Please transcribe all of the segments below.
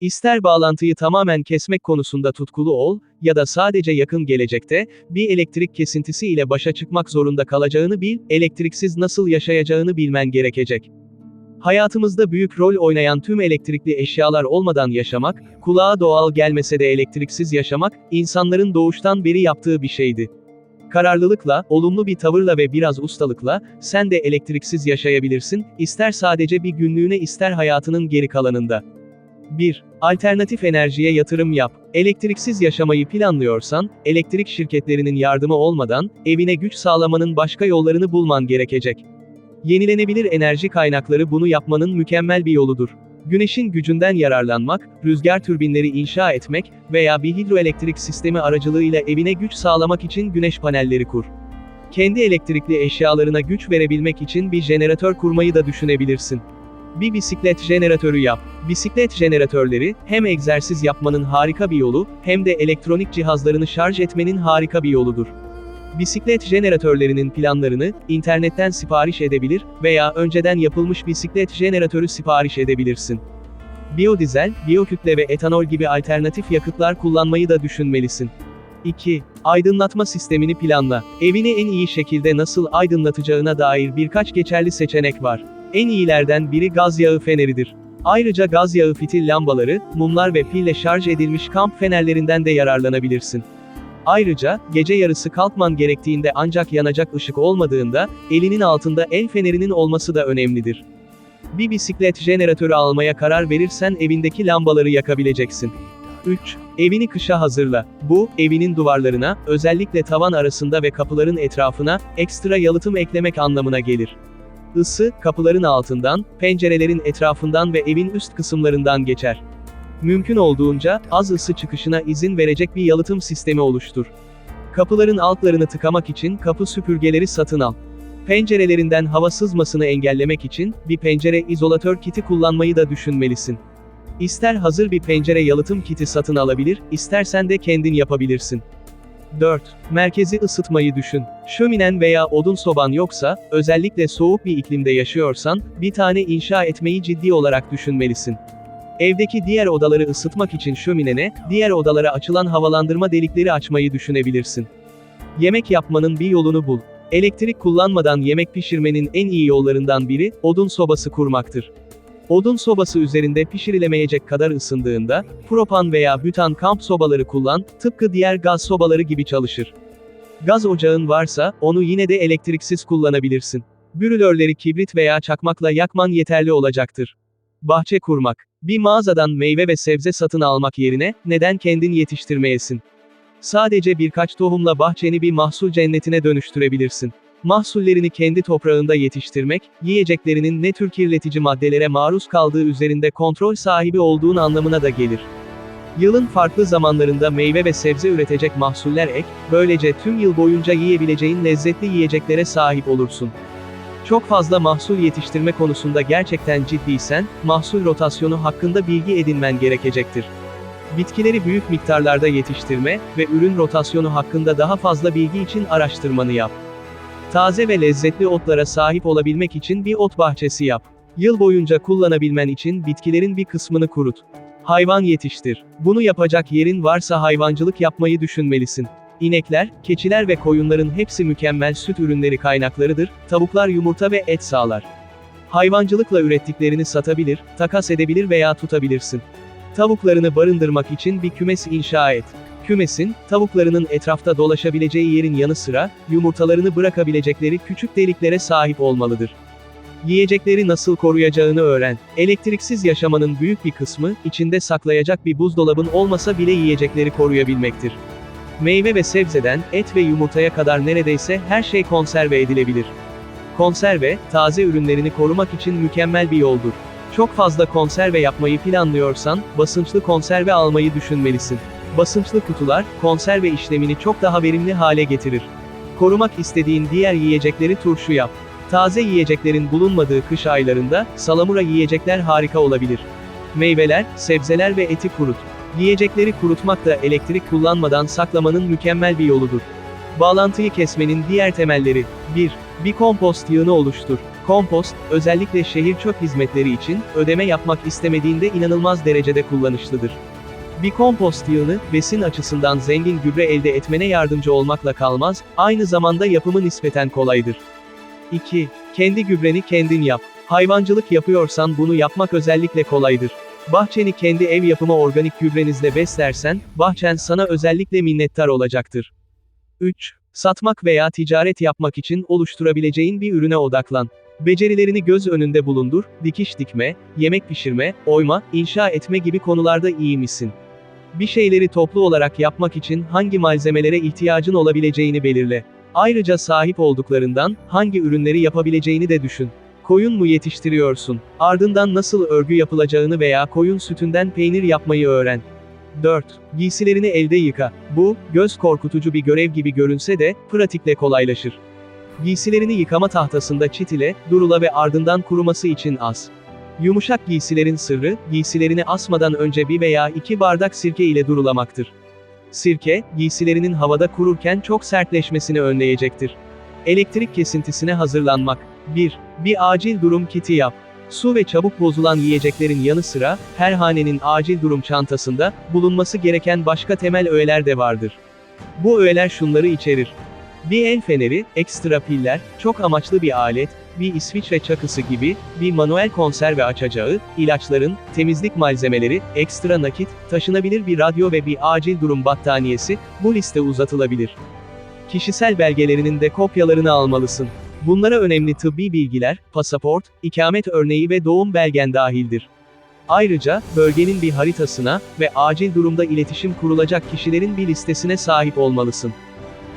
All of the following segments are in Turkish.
İster bağlantıyı tamamen kesmek konusunda tutkulu ol, ya da sadece yakın gelecekte, bir elektrik kesintisi ile başa çıkmak zorunda kalacağını bil, elektriksiz nasıl yaşayacağını bilmen gerekecek. Hayatımızda büyük rol oynayan tüm elektrikli eşyalar olmadan yaşamak, kulağa doğal gelmese de elektriksiz yaşamak, insanların doğuştan beri yaptığı bir şeydi. Kararlılıkla, olumlu bir tavırla ve biraz ustalıkla, sen de elektriksiz yaşayabilirsin, ister sadece bir günlüğüne ister hayatının geri kalanında. 1. Alternatif enerjiye yatırım yap. Elektriksiz yaşamayı planlıyorsan, elektrik şirketlerinin yardımı olmadan, evine güç sağlamanın başka yollarını bulman gerekecek. Yenilenebilir enerji kaynakları bunu yapmanın mükemmel bir yoludur. Güneşin gücünden yararlanmak, rüzgar türbinleri inşa etmek veya bir hidroelektrik sistemi aracılığıyla evine güç sağlamak için güneş panelleri kur. Kendi elektrikli eşyalarına güç verebilmek için bir jeneratör kurmayı da düşünebilirsin. Bir bisiklet jeneratörü yap. Bisiklet jeneratörleri, hem egzersiz yapmanın harika bir yolu, hem de elektronik cihazlarını şarj etmenin harika bir yoludur. Bisiklet jeneratörlerinin planlarını, internetten sipariş edebilir veya önceden yapılmış bisiklet jeneratörü sipariş edebilirsin. Biyodizel, biyokütle ve etanol gibi alternatif yakıtlar kullanmayı da düşünmelisin. 2. Aydınlatma sistemini planla. Evini en iyi şekilde nasıl aydınlatacağına dair birkaç geçerli seçenek var. En iyilerden biri gaz yağı feneridir. Ayrıca gaz yağı fitil lambaları, mumlar ve pille şarj edilmiş kamp fenerlerinden de yararlanabilirsin. Ayrıca, gece yarısı kalkman gerektiğinde ancak yanacak ışık olmadığında, elinin altında el fenerinin olması da önemlidir. Bir bisiklet jeneratörü almaya karar verirsen evindeki lambaları yakabileceksin. 3. Evini kışa hazırla. Bu, evinin duvarlarına, özellikle tavan arasında ve kapıların etrafına, ekstra yalıtım eklemek anlamına gelir. Isı, kapıların altından, pencerelerin etrafından ve evin üst kısımlarından geçer. Mümkün olduğunca, az ısı çıkışına izin verecek bir yalıtım sistemi oluştur. Kapıların altlarını tıkamak için kapı süpürgeleri satın al. Pencerelerinden hava sızmasını engellemek için, bir pencere izolatör kiti kullanmayı da düşünmelisin. İster hazır bir pencere yalıtım kiti satın alabilir, istersen de kendin yapabilirsin. 4. Merkezi ısıtmayı düşün. Şöminen veya odun soban yoksa, özellikle soğuk bir iklimde yaşıyorsan, bir tane inşa etmeyi ciddi olarak düşünmelisin. Evdeki diğer odaları ısıtmak için şöminene, diğer odalara açılan havalandırma delikleri açmayı düşünebilirsin. Yemek yapmanın bir yolunu bul. Elektrik kullanmadan yemek pişirmenin en iyi yollarından biri, odun sobası kurmaktır. Odun sobası üzerinde pişirilemeyecek kadar ısındığında, propan veya bütan kamp sobaları kullan, tıpkı diğer gaz sobaları gibi çalışır. Gaz ocağın varsa, onu yine de elektriksiz kullanabilirsin. Brülörleri kibrit veya çakmakla yakman yeterli olacaktır. Bahçe kurmak. Bir mağazadan meyve ve sebze satın almak yerine, neden kendin yetiştirmeyesin? Sadece birkaç tohumla bahçeni bir mahsul cennetine dönüştürebilirsin. Mahsullerini kendi toprağında yetiştirmek, yiyeceklerinin ne tür kirletici maddelere maruz kaldığı üzerinde kontrol sahibi olduğun anlamına da gelir. Yılın farklı zamanlarında meyve ve sebze üretecek mahsuller ek, böylece tüm yıl boyunca yiyebileceğin lezzetli yiyeceklere sahip olursun. Çok fazla mahsul yetiştirme konusunda gerçekten ciddiysen, mahsul rotasyonu hakkında bilgi edinmen gerekecektir. Bitkileri büyük miktarlarda yetiştirme ve ürün rotasyonu hakkında daha fazla bilgi için araştırmanı yap. Taze ve lezzetli otlara sahip olabilmek için bir ot bahçesi yap. Yıl boyunca kullanabilmen için bitkilerin bir kısmını kurut. Hayvan yetiştir. Bunu yapacak yerin varsa hayvancılık yapmayı düşünmelisin. İnekler, keçiler ve koyunların hepsi mükemmel süt ürünleri kaynaklarıdır, tavuklar yumurta ve et sağlar. Hayvancılıkla ürettiklerini satabilir, takas edebilir veya tutabilirsin. Tavuklarını barındırmak için bir kümes inşa et. Kümesin, tavuklarının etrafta dolaşabileceği yerin yanı sıra, yumurtalarını bırakabilecekleri küçük deliklere sahip olmalıdır. Yiyecekleri nasıl koruyacağını öğren. Elektriksiz yaşamanın büyük bir kısmı, içinde saklayacak bir buzdolabın olmasa bile yiyecekleri koruyabilmektir. Meyve ve sebzeden, et ve yumurtaya kadar neredeyse her şey konserve edilebilir. Konserve, taze ürünlerini korumak için mükemmel bir yoldur. Çok fazla konserve yapmayı planlıyorsan, basınçlı konserve almayı düşünmelisin. Basınçlı kutular, konserve işlemini çok daha verimli hale getirir. Korumak istediğin diğer yiyecekleri turşu yap. Taze yiyeceklerin bulunmadığı kış aylarında, salamura yiyecekler harika olabilir. Meyveler, sebzeler ve eti kurut. Yiyecekleri kurutmak da elektrik kullanmadan saklamanın mükemmel bir yoludur. Bağlantıyı kesmenin diğer temelleri 1. Bir kompost yığını oluştur. Kompost, özellikle şehir çöp hizmetleri için, ödeme yapmak istemediğinde inanılmaz derecede kullanışlıdır. Bir kompost yığını, besin açısından zengin gübre elde etmene yardımcı olmakla kalmaz, aynı zamanda yapımı nispeten kolaydır. 2. Kendi gübreni kendin yap. Hayvancılık yapıyorsan bunu yapmak özellikle kolaydır. Bahçeni kendi ev yapımı organik gübrenizle beslersen, bahçen sana özellikle minnettar olacaktır. 3. Satmak veya ticaret yapmak için oluşturabileceğin bir ürüne odaklan. Becerilerini göz önünde bulundur, dikiş dikme, yemek pişirme, oyma, inşa etme gibi konularda iyi misin? Bir şeyleri toplu olarak yapmak için hangi malzemelere ihtiyacın olabileceğini belirle. Ayrıca sahip olduklarından hangi ürünleri yapabileceğini de düşün. Koyun mu yetiştiriyorsun? Ardından nasıl örgü yapılacağını veya koyun sütünden peynir yapmayı öğren. 4. Giysilerini elde yıka. Bu, göz korkutucu bir görev gibi görünse de, pratikle kolaylaşır. Giysilerini yıkama tahtasında çitile, durula ve ardından kuruması için as. Yumuşak giysilerin sırrı, giysilerini asmadan önce bir veya iki bardak sirke ile durulamaktır. Sirke, giysilerinin havada kururken çok sertleşmesini önleyecektir. Elektrik kesintisine hazırlanmak. 1. Bir acil durum kiti yap. Su ve çabuk bozulan yiyeceklerin yanı sıra, her hanenin acil durum çantasında, bulunması gereken başka temel öğeler de vardır. Bu öğeler şunları içerir. Bir el feneri, ekstra piller, çok amaçlı bir alet, bir İsviçre çakısı gibi, bir manuel konserve açacağı, ilaçların, temizlik malzemeleri, ekstra nakit, taşınabilir bir radyo ve bir acil durum battaniyesi, bu liste uzatılabilir. Kişisel belgelerinin de kopyalarını almalısın. Bunlara önemli tıbbi bilgiler, pasaport, ikamet örneği ve doğum belgen dahildir. Ayrıca, bölgenin bir haritasına ve acil durumda iletişim kurulacak kişilerin bir listesine sahip olmalısın.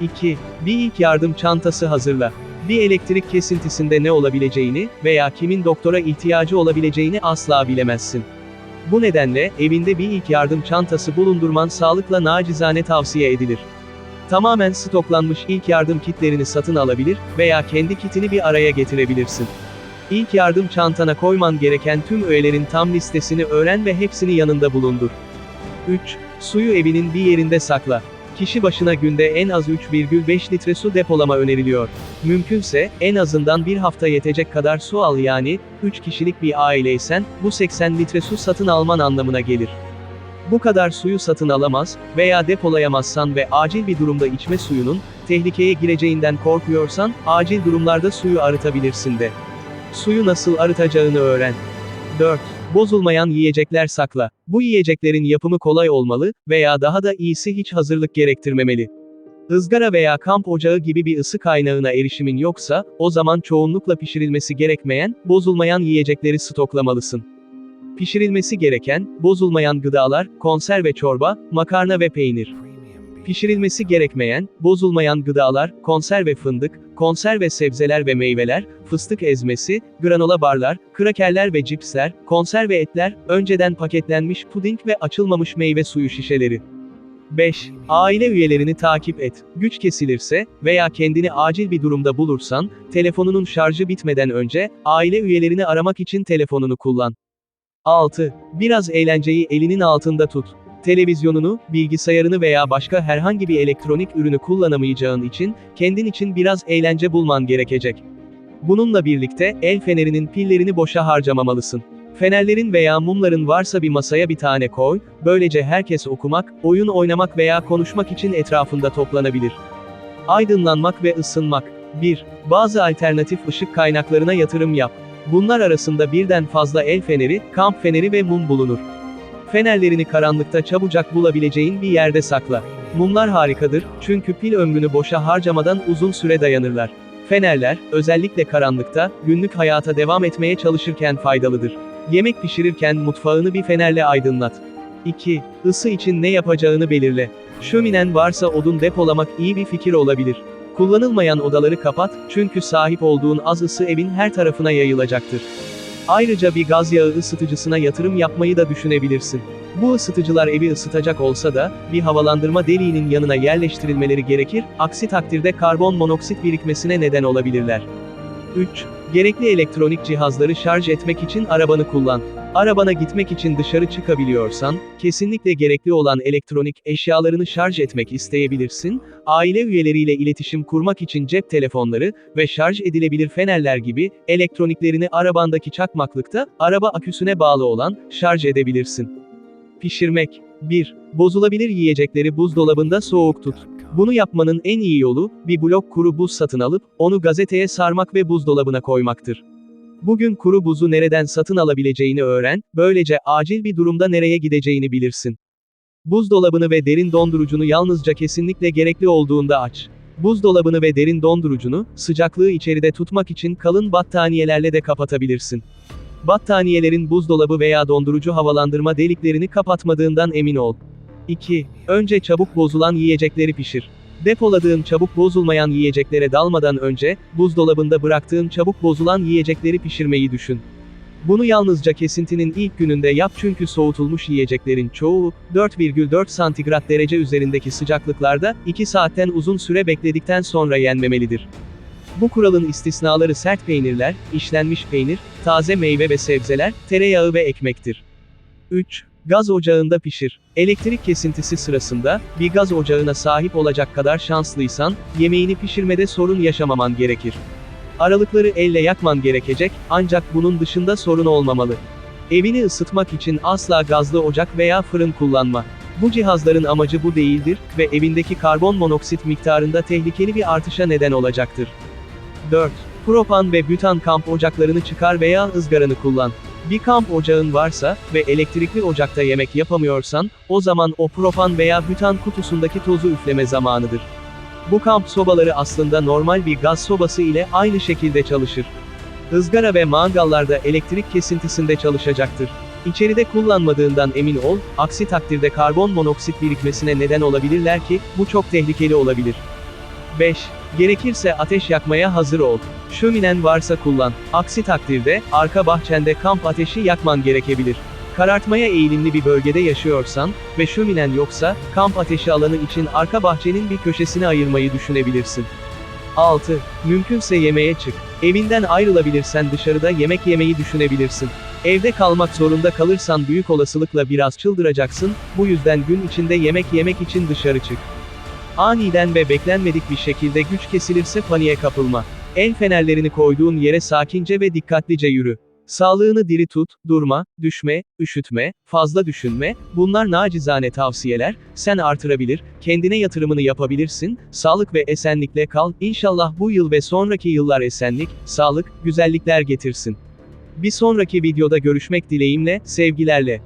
2. Bir ilk yardım çantası hazırla. Bir elektrik kesintisinde ne olabileceğini veya kimin doktora ihtiyacı olabileceğini asla bilemezsin. Bu nedenle, evinde bir ilk yardım çantası bulundurman sağlıkla nacizane tavsiye edilir. Tamamen stoklanmış ilk yardım kitlerini satın alabilir veya kendi kitini bir araya getirebilirsin. İlk yardım çantana koyman gereken tüm öğelerin tam listesini öğren ve hepsini yanında bulundur. 3. Suyu evinin bir yerinde sakla. Kişi başına günde en az 3,5 litre su depolama öneriliyor. Mümkünse, en azından bir hafta yetecek kadar su al yani, 3 kişilik bir aileysen, bu 80 litre su satın alman anlamına gelir. Bu kadar suyu satın alamaz veya depolayamazsan ve acil bir durumda içme suyunun, tehlikeye gireceğinden korkuyorsan, acil durumlarda suyu arıtabilirsin de. Suyu nasıl arıtacağını öğren. 4. Bozulmayan yiyecekler sakla. Bu yiyeceklerin yapımı kolay olmalı veya daha da iyisi hiç hazırlık gerektirmemeli. Izgara veya kamp ocağı gibi bir ısı kaynağına erişimin yoksa, o zaman çoğunlukla pişirilmesi gerekmeyen, bozulmayan yiyecekleri stoklamalısın. Pişirilmesi gereken, bozulmayan gıdalar, konserve çorba, makarna ve peynir. Pişirilmesi gerekmeyen, bozulmayan gıdalar, konserve fındık, konserve sebzeler ve meyveler, fıstık ezmesi, granola barlar, krakerler ve cipsler, konserve etler, önceden paketlenmiş puding ve açılmamış meyve suyu şişeleri. 5. Aile üyelerini takip et. Güç kesilirse veya kendini acil bir durumda bulursan, telefonunun şarjı bitmeden önce, aile üyelerini aramak için telefonunu kullan. 6. Biraz eğlenceyi elinin altında tut. Televizyonunu, bilgisayarını veya başka herhangi bir elektronik ürünü kullanamayacağın için, kendin için biraz eğlence bulman gerekecek. Bununla birlikte, el fenerinin pillerini boşa harcamamalısın. Fenerlerin veya mumların varsa bir masaya bir tane koy, böylece herkes okumak, oyun oynamak veya konuşmak için etrafında toplanabilir. Aydınlanmak ve ısınmak. 1. Bazı alternatif ışık kaynaklarına yatırım yap. Bunlar arasında birden fazla el feneri, kamp feneri ve mum bulunur. Fenerlerini karanlıkta çabucak bulabileceğin bir yerde sakla. Mumlar harikadır, çünkü pil ömrünü boşa harcamadan uzun süre dayanırlar. Fenerler, özellikle karanlıkta, günlük hayata devam etmeye çalışırken faydalıdır. Yemek pişirirken mutfağını bir fenerle aydınlat. 2. Isı için ne yapacağını belirle. Şöminen varsa odun depolamak iyi bir fikir olabilir. Kullanılmayan odaları kapat, çünkü sahip olduğun az ısı evin her tarafına yayılacaktır. Ayrıca bir gaz yağı ısıtıcısına yatırım yapmayı da düşünebilirsin. Bu ısıtıcılar evi ısıtacak olsa da, bir havalandırma deliğinin yanına yerleştirilmeleri gerekir, aksi takdirde karbon monoksit birikmesine neden olabilirler. 3. Gerekli elektronik cihazları şarj etmek için arabanı kullan. Arabana gitmek için dışarı çıkabiliyorsan, kesinlikle gerekli olan elektronik eşyalarını şarj etmek isteyebilirsin. Aile üyeleriyle iletişim kurmak için cep telefonları ve şarj edilebilir fenerler gibi elektroniklerini arabandaki çakmaklıkta, araba aküsüne bağlı olan şarj edebilirsin. Pişirmek 1. Bozulabilir yiyecekleri buzdolabında soğuk tut. Bunu yapmanın en iyi yolu, bir blok kuru buz satın alıp, onu gazeteye sarmak ve buzdolabına koymaktır. Bugün kuru buzu nereden satın alabileceğini öğren, böylece acil bir durumda nereye gideceğini bilirsin. Buzdolabını ve derin dondurucunu yalnızca kesinlikle gerekli olduğunda aç. Buzdolabını ve derin dondurucunu, sıcaklığı içeride tutmak için kalın battaniyelerle de kapatabilirsin. Battaniyelerin buzdolabı veya dondurucu havalandırma deliklerini kapatmadığından emin ol. 2. Önce çabuk bozulan yiyecekleri pişir. Depoladığın çabuk bozulmayan yiyeceklere dalmadan önce, buzdolabında bıraktığın çabuk bozulan yiyecekleri pişirmeyi düşün. Bunu yalnızca kesintinin ilk gününde yap çünkü soğutulmuş yiyeceklerin çoğu, 4,4 santigrat derece üzerindeki sıcaklıklarda, 2 saatten uzun süre bekledikten sonra yenmemelidir. Bu kuralın istisnaları sert peynirler, işlenmiş peynir, taze meyve ve sebzeler, tereyağı ve ekmektir. 3. Gaz ocağında pişir. Elektrik kesintisi sırasında, bir gaz ocağına sahip olacak kadar şanslıysan, yemeğini pişirmede sorun yaşamaman gerekir. Aralıkları elle yakman gerekecek, ancak bunun dışında sorun olmamalı. Evini ısıtmak için asla gazlı ocak veya fırın kullanma. Bu cihazların amacı bu değildir ve evindeki karbon monoksit miktarında tehlikeli bir artışa neden olacaktır. 4. Propan ve bütan kamp ocaklarını çıkar veya ızgaranı kullan. Bir kamp ocağın varsa ve elektrikli ocakta yemek yapamıyorsan, o zaman o propan veya bütan kutusundaki tozu üfleme zamanıdır. Bu kamp sobaları aslında normal bir gaz sobası ile aynı şekilde çalışır. Izgara ve mangallarda elektrik kesintisinde çalışacaktır. İçeride kullanmadığından emin ol, aksi takdirde karbon monoksit birikmesine neden olabilirler ki, bu çok tehlikeli olabilir. 5. Gerekirse ateş yakmaya hazır ol. Şöminen varsa kullan. Aksi takdirde, arka bahçende kamp ateşi yakman gerekebilir. Karartmaya eğilimli bir bölgede yaşıyorsan ve şöminen yoksa, kamp ateşi alanı için arka bahçenin bir köşesini ayırmayı düşünebilirsin. 6. Mümkünse yemeğe çık. Evinden ayrılabilirsen dışarıda yemek yemeyi düşünebilirsin. Evde kalmak zorunda kalırsan büyük olasılıkla biraz çıldıracaksın, bu yüzden gün içinde yemek yemek için dışarı çık. Aniden ve beklenmedik bir şekilde güç kesilirse paniğe kapılma. El fenerlerini koyduğun yere sakince ve dikkatlice yürü. Sağlığını diri tut, durma, düşme, üşütme, fazla düşünme, bunlar nacizane tavsiyeler, sen artırabilir, kendine yatırımını yapabilirsin, sağlık ve esenlikle kal, İnşallah bu yıl ve sonraki yıllar esenlik, sağlık, güzellikler getirsin. Bir sonraki videoda görüşmek dileğimle, sevgilerle.